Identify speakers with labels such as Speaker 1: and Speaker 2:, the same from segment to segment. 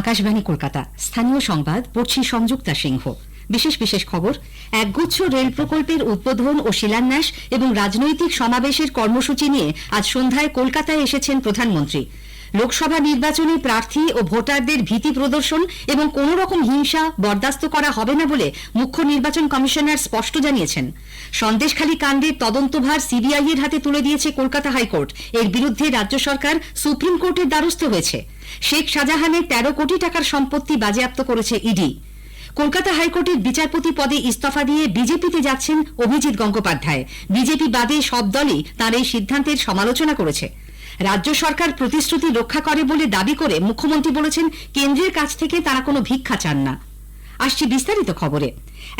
Speaker 1: আকাশবাণী কলকাতা। স্থানীয় সংবাদ, পড়ছি সংযুক্তা সিংহ। বিশেষ বিশেষ খবর, একগুচ্ছ রেল প্রকল্পের উদ্বোধন ও শিলান্যাস এবং রাজনৈতিক সমাবেশের কর্মসূচি নিয়ে আজ সন্ধ্যায় কলকাতায় এসেছেন প্রধানমন্ত্রী। লোকসভা নির্বাচনে প্রার্থী ও ভোটারদের ভীতি প্রদর্শন এবং কোন রকম হিংসা বরদাস্ত করা হবে না বলে মুখ্য নির্বাচন কমিশনার স্পষ্ট জানিয়েছেন। সন্দেশখালী কাণ্ডের তদন্তভার সিবিআই এর হাতে তুলে দিয়েছে কলকাতা হাইকোর্ট। এর বিরুদ্ধে রাজ্য সরকার সুপ্রিম কোর্টের দ্বারস্থ হয়েছে। শেখ শাহজাহানের তেরো কোটি টাকার সম্পত্তি বাজেয়াপ্ত করেছে ইডি। কলকাতা হাইকোর্টের বিচারপতি পদে ইস্তফা দিয়ে বিজেপিতে যাচ্ছেন অভিজিৎ গঙ্গোপাধ্যায়। বিজেপি বাদে সব দলই তার এই সিদ্ধান্তের সমালোচনা করেছে। রাজ্য সরকার প্রতিশ্রুতি রক্ষা করে বলে দাবি করে মুখ্যমন্ত্রী বলেছেন, কেন্দ্রের কাছ থেকে তারা কোনো ভিক্ষা চান না। আসছে বিস্তারিত খবরে।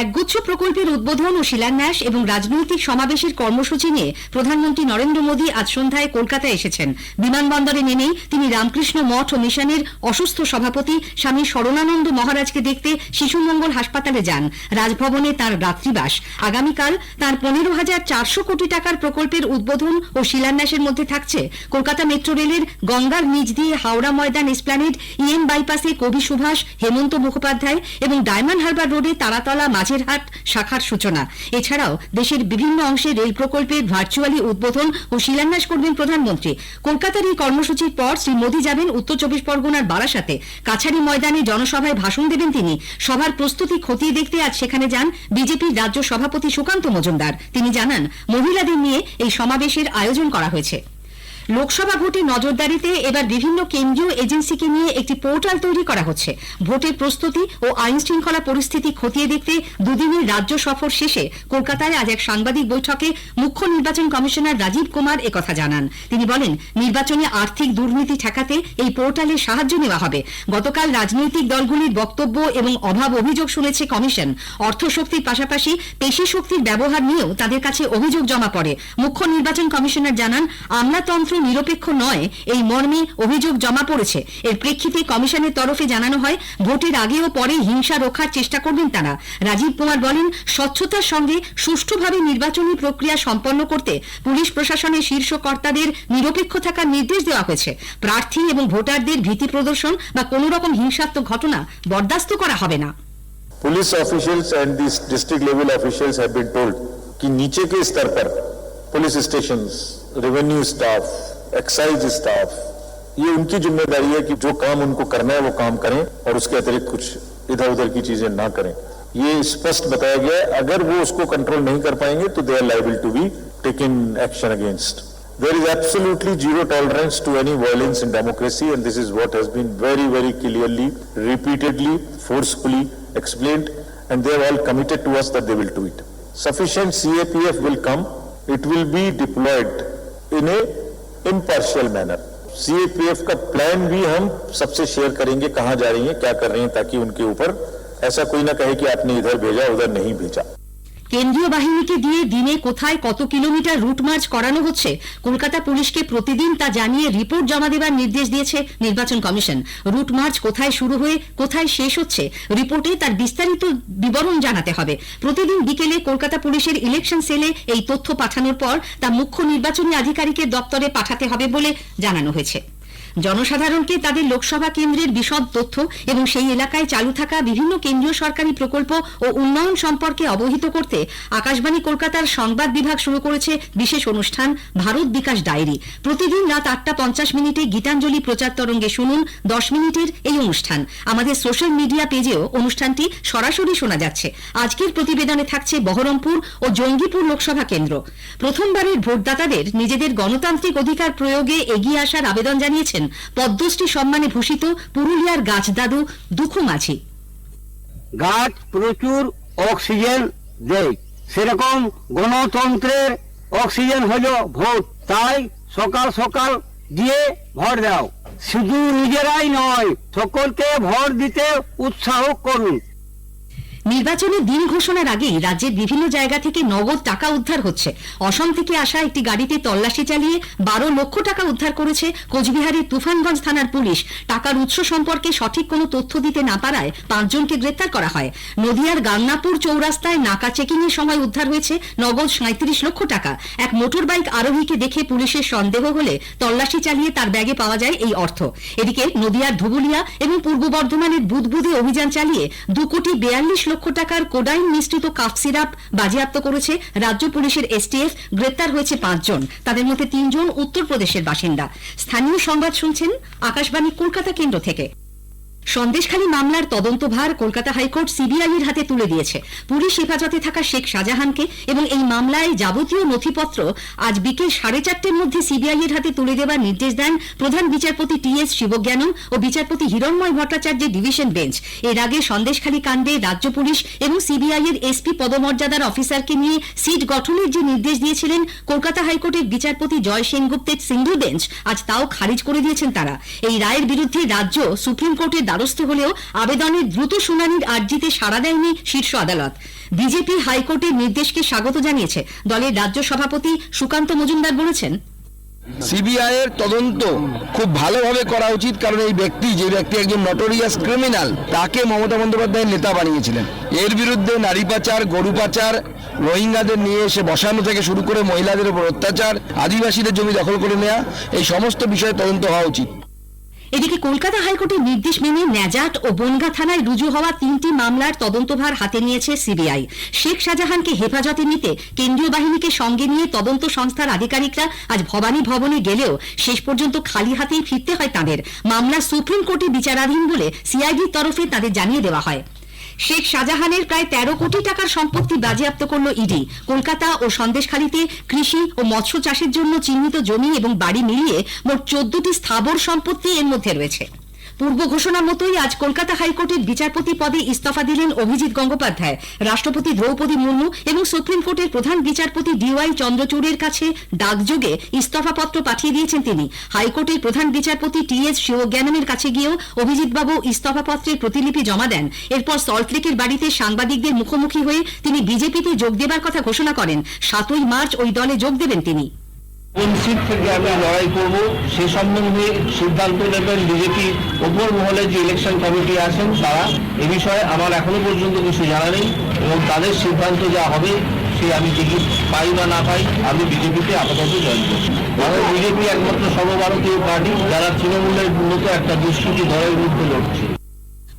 Speaker 1: একগুচ্ছ প্রকল্পের উদ্বোধন ও শিলান্যাস এবং রাজনৈতিক সমাবেশের কর্মসূচি নিয়ে প্রধানমন্ত্রী নরেন্দ্র মোদী আজ সন্ধ্যায় কলকাতায় এসেছেন। বিমানবন্দরে নেমেই তিনি রামকৃষ্ণ মঠ ও মিশনের অসুস্থ সভাপতি স্বামী শরণানন্দ মহারাজকে দেখতে শিশু মঙ্গল হাসপাতালে যান। রাজভবনে তার রাত্রিবাস। আগামীকাল তার পনেরো হাজার চারশো কোটি টাকার প্রকল্পের উদ্বোধন ও শিলান্যাসের মধ্যে থাকছে কলকাতা মেট্রো রেলের গঙ্গার নিচ দিয়ে হাওড়া ময়দান এসপ্ল্যানেড, ইএম বাইপাসে কবি সুভাষ, হেমন্ত মুখোপাধ্যায় এবং ডায়মন্ড হারবার রোডে তারাতলা মাঝেরহাট শাখার সূচনা। এছাড়াও দেশের বিভিন্ন অংশে রেল প্রকল্পের ভার্চুয়ালি উদ্বোধন ও শিলান্যাস করবেন প্রধানমন্ত্রী। কলকাতার এই কর্মসূচির পর শ্রী মোদী যাবেন উত্তর চব্বিশ পরগনার বারাসাতে। কাছারি ময়দানে জনসভায় ভাষণ দেবেন তিনি। সভার প্রস্তুতি খতিয়ে দেখতে আজ সেখানে যান বিজেপির রাজ্য সভাপতি সুকান্ত মজুমদার। তিনি জানান, মহিলাদের নিয়ে এই সমাবেশের আয়োজন করা হয়েছে। লোকসভা ভোটে নজরদারিতে এবার বিভিন্ন কেন্দ্রীয় এজেন্সিকে নিয়ে একটি পোর্টাল তৈরি করা হচ্ছে। ভোটের প্রস্তুতি ও আইন শৃঙ্খলা পরিস্থিতি খতিয়ে দেখতে দুদিনের রাজ্য সফর শেষে কলকাতায় আজ এক সাংবাদিক বৈঠকে মুখ্য নির্বাচন কমিশনার রাজীব কুমার একথা জানান। তিনি বলেন, নির্বাচনে আর্থিক দুর্নীতি ঠেকাতে এই পোর্টালের সাহায্য নেওয়া হবে। গতকাল রাজনৈতিক দলগুলির বক্তব্য এবং অভাব অভিযোগ শুনেছে কমিশন। অর্থশক্তির পাশাপাশি পেশি শক্তির ব্যবহার নিয়েও তাদের কাছে অভিযোগ জমা পড়ে। মুখ্য নির্বাচন কমিশনার জানান আমলাতন্ত্র নিরপেক্ষ নয় এই মর্মে অভিযোগ জমা পড়েছে এর প্রেক্ষিতে কমিশনের তরফে জানানো হয় ভোটের আগে ও পরে হিংসা রক্ষার চেষ্টা করবেন তারা রাজীব কুমার বলেন স্বচ্ছতার সঙ্গে সুষ্ঠুভাবে নির্বাচনী প্রক্রিয়া সম্পন্ন করতে পুলিশ প্রশাসনের শীর্ষ কর্তাদের নিরপেক্ষ থাকার নির্দেশ দেওয়া হয়েছে প্রার্থী এবং ভোটারদের ভীতি প্রদর্শন বা কোনো রকম হিংসাত্মক ঘটনা বরদাস্ত করা হবে না
Speaker 2: police officials and this district level officials have been told कि नीचे के स्तर पर police stations revenue staff excise staff ये उनकी ज़िम्मेदारी है कि जो काम उनको करना है, वो काम करें और उसके अतिरिक्त कुछ इधर उधर की चीज़ें ना करें। ये स्पष्ट बताया गया अगर वो उसको कंट्रोल नहीं कर पाएँगे तो they are liable to be taken action against there is absolutely zero tolerance to any violence in democracy and this is what has been very very clearly repeatedly forcefully explain and they're all committed to us they will to it sufficient C APF will come it will be deployed in a impartial manner CAPF का plan भी हम सबसे share करेंगे कहाँ जा रही हैं, क्या कर रही हैं, ताकि उनके ऊपर ऐसा कोई ना कहे कि आपने इधर भेजा, उधर नहीं भेजा।
Speaker 1: কেন্দ্রীয় বাহিনীকে দিয়ে দিনে কোথায় কত কিলোমিটার রুট মার্চ করানো হচ্ছে, কলকাতা পুলিশকে প্রতিদিন তা জানিয়ে রিপোর্ট জমা দেওয়ার নির্দেশ দিয়েছে নির্বাচন কমিশন। রুট মার্চ কোথায় শুরু হয়ে কোথায় শেষ হচ্ছে, রিপোর্টে তার বিস্তারিত বিবরণ জানাতে হবে। প্রতিদিন বিকেলে কলকাতা পুলিশের ইলেকশন সেলে এই তথ্য পাঠানোর পর তা মুখ্য নির্বাচনী আধিকারিকের দপ্তরে পাঠাতে হবে বলে জানানো হয়েছে। জনসাধারণকে তাদের লোকসভা কেন্দ্রের বিশদ তথ্য এবং সেই এলাকায় চালু থাকা বিভিন্ন কেন্দ্রীয় সরকারি প্রকল্প ও উন্নয়ন সম্পর্কে অবহিত করতে আকাশবাণী কলকাতার সংবাদ বিভাগ শুরু করেছে বিশেষ অনুষ্ঠান ভারত বিকাশ ডায়েরি। প্রতিদিন রাত আটটা পঞ্চাশ মিনিটে গীতাঞ্জলি প্রচার তরঙ্গে শুনুন, দশ মিনিটের এই অনুষ্ঠান। আমাদের সোশ্যাল মিডিয়া পেজেও অনুষ্ঠানটি সরাসরি শোনা যাচ্ছে। আজকের প্রতিবেদনে থাকছে বহরমপুর ও জঙ্গিপুর লোকসভা কেন্দ্র। প্রথমবারের ভোটদাতাদের নিজেদের গণতান্ত্রিক অধিকার প্রয়োগে এগিয়ে আসার আবেদন জানিয়েছেন পদ্মশ্রী সম্মানে ভূষিত পুরুলিয়ার গাছ দাদু দুঃখ মাঝি।
Speaker 3: গাছ প্রচুর অক্সিজেন দেয়। সেরকম গণতন্ত্রের অক্সিজেন হল ভোট। তাই সকাল সকাল দিয়ে ভোট দাও। শুধু নিজেরাই নয়, সকলকে ভোট দিতে উৎসাহ করুন।
Speaker 1: নির্বাচনের দিন ঘোষণার আগেই রাজ্যের বিভিন্ন জায়গা থেকে নগদ টাকা উদ্ধার হচ্ছে। অসম থেকে আসা একটি গাড়িতে তল্লাশি চালিয়ে বারো লক্ষ টাকা উদ্ধার করেছে কোচবিহারের তুফানগঞ্জ থানার পুলিশ। টাকার উৎস সম্পর্কে সঠিক কোনো তথ্য দিতে না পারায় পাঁচজনকে গ্রেপ্তার করা হয়। নদিয়ার গান্নাপুর চৌরাস্তায় নাকা চেকিং এর সময় উদ্ধার হয়েছে নগদ সাঁত্রিশ লক্ষ টাকা। এক মোটর বাইক আরোহীকে দেখে পুলিশের সন্দেহ হলে তল্লাশি চালিয়ে তার ব্যাগে পাওয়া যায় এই অর্থ। এদিকে নদিয়ার ধুবুলিয়া এবং পূর্ব বর্ধমানের বুদবুদে অভিযান চালিয়ে দু কোটি বেয়াল্লিশ লক্ষ টাকার কোডাইন মিশ্রিত কাফ সিরাপ বাজেয়াপ্ত করেছে রাজ্য পুলিশের এসটিএফ। গ্রেপ্তার হয়েছে পাঁচজন। তাদের মধ্যে তিনজন উত্তরপ্রদেশের বাসিন্দা। স্থানীয় সংবাদ শুনছেন আকাশবাণী কলকাতা কেন্দ্র থেকে। সন্দেশখালী মামলার তদন্তভার কলকাতা হাইকোর্ট সিবিআই এর হাতে তুলে দিয়েছে। পুলিশ হেফাজতে থাকা শেখ শাহজাহানকে এবং এই মামলায় যাবতীয় নথিপত্র আজ বিকেল সাড়ে চারটের মধ্যে সিবিআই এর হাতে তুলে দেওয়ার নির্দেশ দেন প্রধান বিচারপতি টি এস শিবজ্ঞানম ও বিচারপতি হিরণময় ভট্টাচার্যের ডিভিশন বেঞ্চ। এর আগে সন্দেশখালী কাণ্ডে রাজ্য পুলিশ এবং সিবিআই এর এসপি পদমর্যাদার অফিসারকে নিয়ে সিট গঠনের যে নির্দেশ দিয়েছিলেন কলকাতা হাইকোর্টের বিচারপতি জয় সেনগুপ্তের সিঙ্গল বেঞ্চ, আজ তাও খারিজ করে দিয়েছেন তারা। এই রায়ের বিরুদ্ধে রাজ্য সুপ্রিম কোর্টের দ্বারস্থ হলেও আবেদনের দ্রুত শুনানির আর্জিতে সাড়া দেয়নি শীর্ষ আদালত। বিজেপি হাইকোর্টের নির্দেশকে স্বাগত জানিয়েছে দলের রাজ্য সভাপতি সুকান্ত মজুমদার বলেছেন,
Speaker 4: সিবিআই এর তদন্ত খুব ভালোভাবে করা উচিত, কারণ এই ব্যক্তি যে ব্যক্তি একজন নটোরিয়াস ক্রিমিনাল তাকে মমতা বন্দ্যোপাধ্যায়ের নেতা বানিয়েছিলেন। এর বিরুদ্ধে নারী পাচার, গরু পাচার, রোহিঙ্গাদের নিয়ে এসে বসানো থেকে শুরু করে মহিলাদের উপর অত্যাচার, আদিবাসীদের জমি দখল করে নেওয়া এই সমস্ত বিষয়ে তদন্ত হওয়া উচিত।
Speaker 1: এদিকে কলকাতা হাইকোর্টের নির্দেশ মেনে ন্যাজাট ও বনগা থানায় রুজু হওয়া তিনটি মামলার তদন্তভার হাতে নিয়েছে সিবিআই। শেখ শাহজাহানকে হেফাজতে নিতে কেন্দ্রীয় বাহিনীকে সঙ্গে নিয়ে তদন্ত সংস্থার আধিকারিকরা আজ ভবানী ভবনে গেলেও শেষ পর্যন্ত খালি হাতেই ফিরতে হয় তাদের। মামলা সুপ্রিম কোর্টে বিচারাধীন বলে সিআইডির তরফে তাদের জানিয়ে দেওয়া হয়। শেখ শাহজাহানের প্রায় তেরো কোটি টাকার সম্পত্তি বাজেয়াপ্ত করল ইডি। কলকাতা ও সন্দেশখালীতে কৃষি ও মৎস্য চাষের জন্য চিহ্নিত জমি এবং বাড়ি মিলিয়ে মোট চোদ্দটি স্থাবর সম্পত্তি এর মধ্যে রয়েছে। পূর্ব ঘোষণা মতোই আজ কলকাতা হাইকোর্টের বিচারপতি পদে ইস্তফা দিলেন অভিজিৎ গঙ্গোপাধ্যায়, রাষ্ট্রপতি দ্রৌপদী মুর্মু এবং সুপ্রিম কোর্টের প্রধান বিচারপতি ডিওয়াই চন্দ্রচূড়ের কাছে ডাকযোগে ইস্তফাপত্র পাঠিয়ে দিয়েছেন তিনি। হাইকোর্টের প্রধান বিচারপতি টি এস শিবজ্ঞানমের কাছে গিয়েও অভিজিৎবাবু ইস্তফাপত্রের প্রতিলিপি জমা দেন। এরপর সল্টলেকের বাড়িতে সাংবাদিকদের মুখোমুখি হয়ে তিনি বিজেপিতে যোগ দেবার কথা ঘোষণা করেন। সাতই মার্চ ওই দলে যোগ দেবেন তিনি।
Speaker 3: কোন সিট থেকে আমি লড়াই করব, সে সম্বন্ধে সিদ্ধান্ত নেবেন বিজেপি ওপর মহলে যে ইলেকশন কমিটি আছেন তারা। এ বিষয়ে আমার এখনও পর্যন্ত কিছু জানা নেই এবং তাদের সিদ্ধান্ত যা হবে সে আমি টিকিট পাই বা না পাই, আমি বিজেপিতে আপাতত জয়েন করছি। কারণ বিজেপি একমাত্র সর্বভারতীয় পার্টি যারা তৃণমূলের মূলত একটা দুষ্কৃতি দলের বিরুদ্ধে লড়ছে।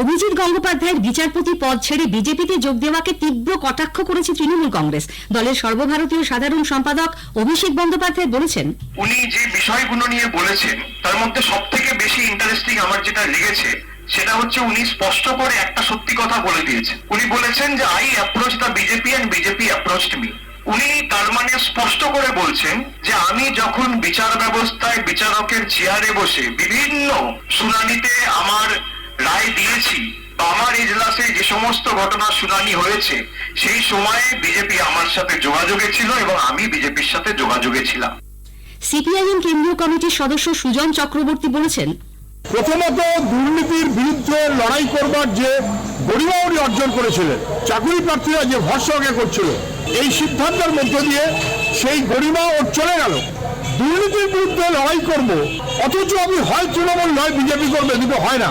Speaker 1: অভিজিৎ গঙ্গোপাধ্যায়ের বিচারপতি পদ ছেড়ে বিজেপিতে যোগ দেওয়াকে তীব্র কটাক্ষ করেছে তৃণমূল কংগ্রেস। দলের সর্বভারতীয় সাধারণ সম্পাদক অভিষেক বন্দ্যোপাধ্যায় বলেছেন,
Speaker 5: উনি যে বিষয়গুলো নিয়ে বলেছেন, তার মধ্যে সব থেকে বেশি ইন্টারেস্টিং আমার যেটা লেগেছে, সেটা হচ্ছে উনি স্পষ্ট করে একটা সত্যি কথা বলে দিয়েছেন। উনি বলেছেন যে I approach the BJP and BJP approached me উনি তার মানে স্পষ্ট করে বলছেন যে, আমি যখন বিচার ব্যবস্থায় বিচারকের চেয়ারে বসে বিভিন্ন শুনানিতে আমার রায় দিয়েছি বা আমার এজলাসে যে সমস্ত ঘটনার শুনানি হয়েছে সেই সময়ে বিজেপি আমার সাথে যোগাযোগে ছিল এবং আমি বিজেপির সাথে যোগাযোগে ছিলাম।
Speaker 1: সিপিআইএম কেন্দ্রীয় কমিটির সদস্য সুজন চক্রবর্তী বলেছেন
Speaker 6: প্রথমত দুর্নীতির বিরুদ্ধে লড়াই করবার যে গরিমা উনি অর্জন করেছিলেন চাকরি প্রার্থীরা যে ভরসা করছিল এই সিদ্ধান্তের মধ্য দিয়ে সেই গরিমা ওর চলে গেল। দুর্নীতির বিরুদ্ধে লড়াই করব অথচ আমি হয় তৃণমূল নয় বিজেপি করবে দুটো হয় না।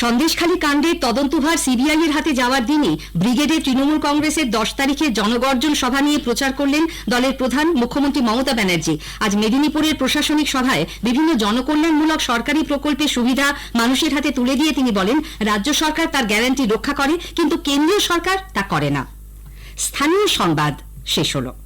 Speaker 1: সন্দেশখালী কাণ্ডের তদন্তভার সিবিআই এর হাতে যাওয়ার দিনই ব্রিগেডে তৃণমূল কংগ্রেসের দশ তারিখে জনগর্জন সভা নিয়ে প্রচার করলেন দলের প্রধান মুখ্যমন্ত্রী মমতা ব্যানার্জি। আজ মেদিনীপুরের প্রশাসনিক সভায় বিভিন্ন জনকল্যাণমূলক সরকারি প্রকল্পের সুবিধা মানুষের হাতে তুলে দিয়ে তিনি বলেন, রাজ্য সরকার তার গ্যারান্টি রক্ষা করে, কিন্তু কেন্দ্রীয় সরকার তা করে না। স্থানীয় সংবাদ শেষ হলো।